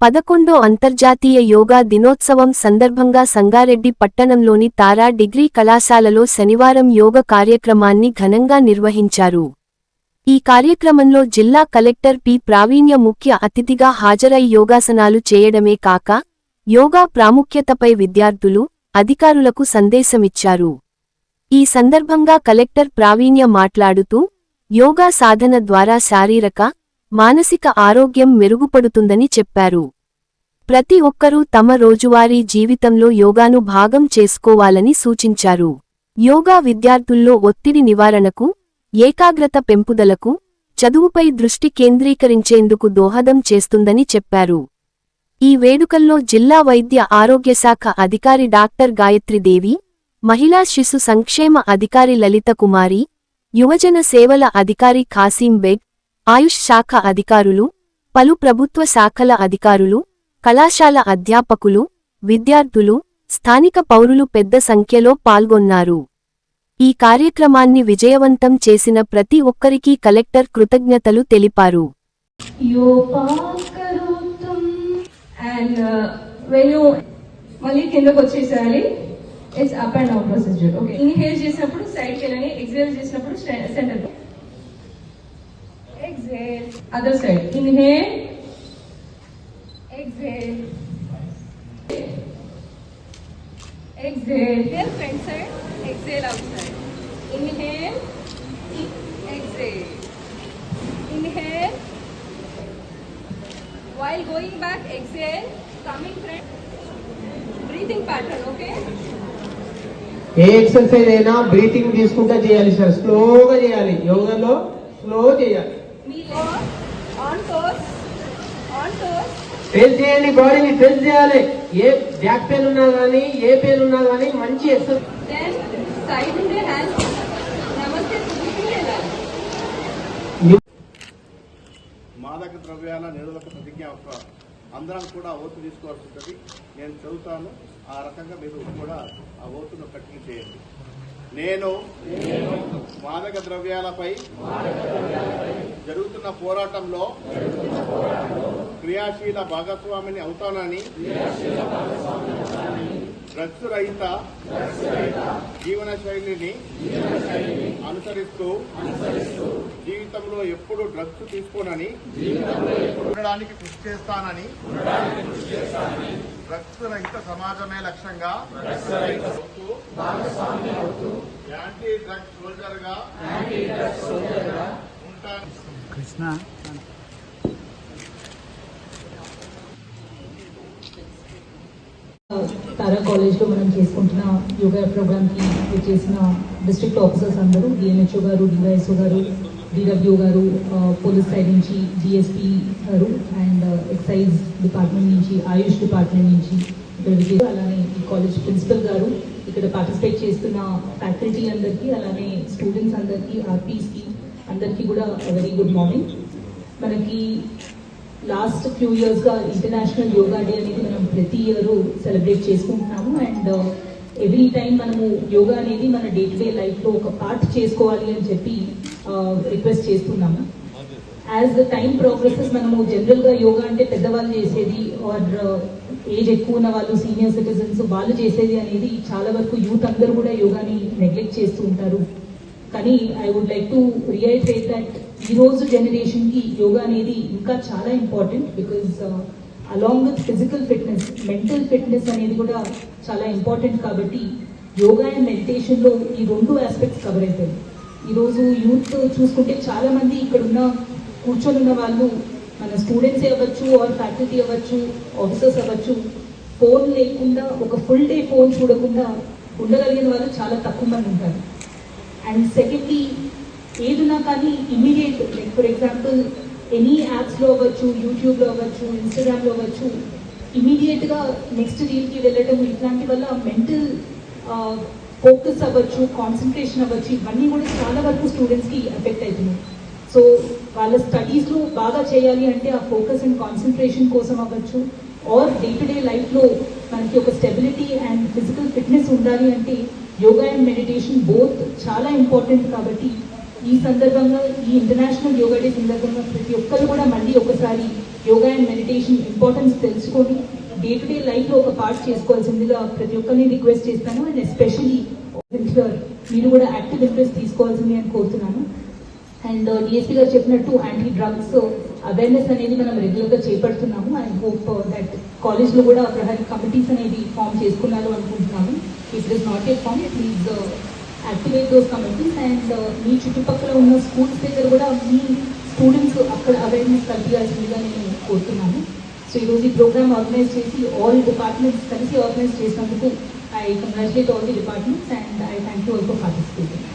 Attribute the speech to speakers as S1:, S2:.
S1: పదకొండో అంతర్జాతీయ యోగా దినోత్సవం సందర్భంగా సంగారెడ్డి పట్టణంలోని తారా డిగ్రీ కళాశాలలో శనివారం యోగ కార్యక్రమాన్ని ఘనంగా నిర్వహించారు. ఈ కార్యక్రమంలో జిల్లా కలెక్టర్ పి. ప్రావీణ్య ముఖ్య అతిథిగా హాజరై యోగాసనాలు చేయడమే కాక యోగా ప్రాముఖ్యతపై విద్యార్థులు అధికారులకు సందేశమిచ్చారు. ఈ సందర్భంగా కలెక్టర్ ప్రావీణ్య మాట్లాడుతూ యోగా సాధన ద్వారా శారీరక మానసిక ఆరోగ్యం మెరుగుపడుతుందని చెప్పారు. ప్రతి ఒక్కరూ తమ రోజువారీ జీవితంలో యోగాను భాగం చేసుకోవాలని సూచించారు. యోగా విద్యార్థుల్లో ఒత్తిడి నివారణకు ఏకాగ్రత పెంపుదలకు చదువుపై దృష్టి కేంద్రీకరించేందుకు దోహదం చేస్తుందని చెప్పారు. ఈ వేడుకల్లో జిల్లా వైద్య ఆరోగ్యశాఖ అధికారి డాక్టర్ గాయత్రిదేవి మహిళా శిశు సంక్షేమ అధికారి లలిత కుమారి యువజన సేవల అధికారి ఖాసీం బెగ్ ఆయుష్ శాఖ అధికారులు పలు ప్రభుత్వ శాఖల అధికారులు కళాశాల అధ్యాపకులు విద్యార్థులు స్థానిక పౌరులు పెద్ద సంఖ్యలో పాల్గొన్నారు. ఈ కార్యక్రమాన్ని విజయవంతం చేసిన ప్రతి ఒక్కరికీ కలెక్టర్ కృతజ్ఞతలు తెలిపారు.
S2: చేసినప్పుడు centre Exhale other side inhale exhale exhale here front side exhale outside inhale exhale inhale While going back, exhale, coming front, breathing pattern, okay?
S3: ఏ ఎక్సర్సైజ్ అయినా బ్రీతింగ్ తీసుకుంటా చేయాలి సార్ స్లోగా చేయాలి యోగాలో స్లో చేయాలి స్ట్రెచ్ చేయండి బాడీని స్ట్రెచ్ చేయాలి. ఏ బ్యాక్ పెయిన్ ఉన్నా కానీ ఏ పెయిన్ ఉన్నా కానీ మంచి.
S4: మాదక ద్రవ్యాల నిరోధక ప్రతిజ్ఞ ఒక అందరం కూడా ఓటు తీసుకోవాల్సి ఉంటుంది. నేను చదువుతాను. ఆ రకంగా మీరు కూడా ఆ ఓటును కంటిన్యూ చేయండి నేను మాదక ద్రవ్యాలపై జరుగుతున్న పోరాటంలో క్రియాశీల భాగస్వామిని అవుతానని డ్రగ్స్ రహిత జీవన శైలిని అనుసరిస్తూ జీవితంలో ఎప్పుడు డ్రగ్స్ తీసుకోనని ఉండడానికి కృషి చేస్తానని డ్రగ్స్ రహిత సమాజమే లక్ష్యంగా యాంటీ డ్రగ్స్ సోల్జర్గా ఉంటాను
S5: తారా కాలేజ్లో మనం చేసుకుంటున్న యోగా ప్రోగ్రామ్కి చేసిన డిస్ట్రిక్ట్ ఆఫీసర్స్ అందరూ డిఎంహెచ్ఓ గారు డివైఎస్ఓ గారు డిడబ్ల్యూ గారు పోలీస్ సైడ్ నుంచి డిఎస్పీ గారు అండ్ ఎక్సైజ్ డిపార్ట్మెంట్ నుంచి ఆయుష్ డిపార్ట్మెంట్ నుంచి ఇక్కడ అలానే ఈ కాలేజ్ ప్రిన్సిపల్ గారు ఇక్కడ పార్టిసిపేట్ చేస్తున్న ఫ్యాకల్టీ అందరికీ అలానే స్టూడెంట్స్ అందరికీ ఆర్పీస్కి అందరికీ కూడా వెరీ గుడ్ మార్నింగ్ మనకి లాస్ట్ ఫ్యూ ఇయర్స్గా ఇంటర్నేషనల్ యోగా డే అనేది మనం ప్రతి ఇయర్ సెలబ్రేట్ చేసుకుంటున్నాము. అండ్ ఎవ్రీ టైం మనము యోగా అనేది మన డే టు డే లైఫ్లో ఒక పార్ట్ చేసుకోవాలి అని చెప్పి uh, రిక్వెస్ట్ చేస్తున్నాము. యాజ్ ద టైం ప్రోగ్రెసెస్ మనము జనరల్గా యోగా అంటే పెద్దవాళ్ళు చేసేది ఆర్ ఏజ్ uh, ఎక్కువ ఉన్న వాళ్ళు సీనియర్ సిటిజన్స్ వాళ్ళు చేసేది అనేది చాలా వరకు యూత్ అందరూ కూడా యోగాని నెగ్లెక్ట్ చేస్తూ ఉంటారు. కానీ I would like to reiterate that ఈ రోజు జనరేషన్కి యోగా అనేది ఇంకా చాలా important because along with physical fitness mental fitness అనేది కూడా చాలా ఇంపార్టెంట్ కాబట్టి యోగా అండ్ మెడిటేషన్లో ఈ రెండు ఆస్పెక్ట్స్ కవర్ అవుతాయి. ఈరోజు యూత్ చూసుకుంటే చాలా మంది ఇక్కడ ఉన్న కూర్చొని ఉన్న వాళ్ళు మన స్టూడెంట్స్ అవ్వచ్చు ఆర్ ఫ్యాకల్టీ అవ్వచ్చు ఆఫీసర్స్ అవ్వచ్చు ఫోన్ లేకుండా ఒక ఫుల్ డే ఫోన్ చూడకుండా ఉండగలిగిన వాళ్ళు చాలా తక్కువ మంది ఉంటారు. అండ్ సెకండ్లీ ఏదున్నా కానీ immediate like for example any యాప్స్లో అవ్వచ్చు యూట్యూబ్లో అవ్వచ్చు ఇన్స్టాగ్రామ్లో అవ్వచ్చు ఇమీడియట్గా నెక్స్ట్ రీల్కి వెళ్ళడం ఇట్లాంటి వల్ల మెంటల్ ఫోకస్ అవ్వచ్చు కాన్సన్ట్రేషన్ అవ్వచ్చు ఇవన్నీ కూడా చాలా వరకు స్టూడెంట్స్కి ఎఫెక్ట్ అవుతున్నాయి సో వాళ్ళ స్టడీస్లో బాగా చేయాలి అంటే ఆ ఫోకస్ అండ్ కాన్సన్ట్రేషన్ కోసం అవ్వచ్చు ఆర్ డే టు డే లైఫ్లో మనకి ఒక స్టెబిలిటీ అండ్ ఫిజికల్ ఫిట్నెస్ ఉండాలి అంటే యోగా అండ్ మెడిటేషన్ బోత్ చాలా ఇంపార్టెంట్ కాబట్టి ఈ సందర్భంగా ఈ ఇంటర్నేషనల్ యోగా డే సందర్భంగా ప్రతి ఒక్కరు కూడా మళ్ళీ ఒకసారి యోగా అండ్ మెడిటేషన్ ఇంపార్టెన్స్ తెలుసుకొని డే టు డే లైఫ్లో ఒక పార్ట్ చేసుకోవాల్సిందిగా ప్రతి ఒక్కరిని రిక్వెస్ట్ చేస్తాను. అండ్ ఎస్పెషలీ మీరు కూడా యాక్టివ్ ఇంట్రెస్ట్ తీసుకోవాల్సింది అని కోరుతున్నాను. అండ్ డిఎస్పీ uh, గారు చెప్పినట్టు యాంటీ డ్రగ్స్ అవేర్నెస్ అనేది మనం రెగ్యులర్గా చేపడుతున్నాము. అండ్ హోప్ దట్ కాలేజ్లో కూడా ప్రహరీ కమిటీస్ అనేది ఫామ్ చేసుకున్నారు అనుకుంటున్నాము it is not a form please activate those committees and మీ చుట్టుపక్కల ఉన్న స్కూల్స్ దగ్గర కూడా మీ స్టూడెంట్స్ అక్కడ అవేర్నెస్ కల్పించాల్సిందిగా నేను కోరుతున్నాను. సో ఈరోజు ఈ ప్రోగ్రామ్ ఆర్గనైజ్ చేసి ఆల్ డిపార్ట్మెంట్స్ కలిసి ఆర్గనైజ్ చేసినందుకు I congratulate all the departments and I thank you all for participating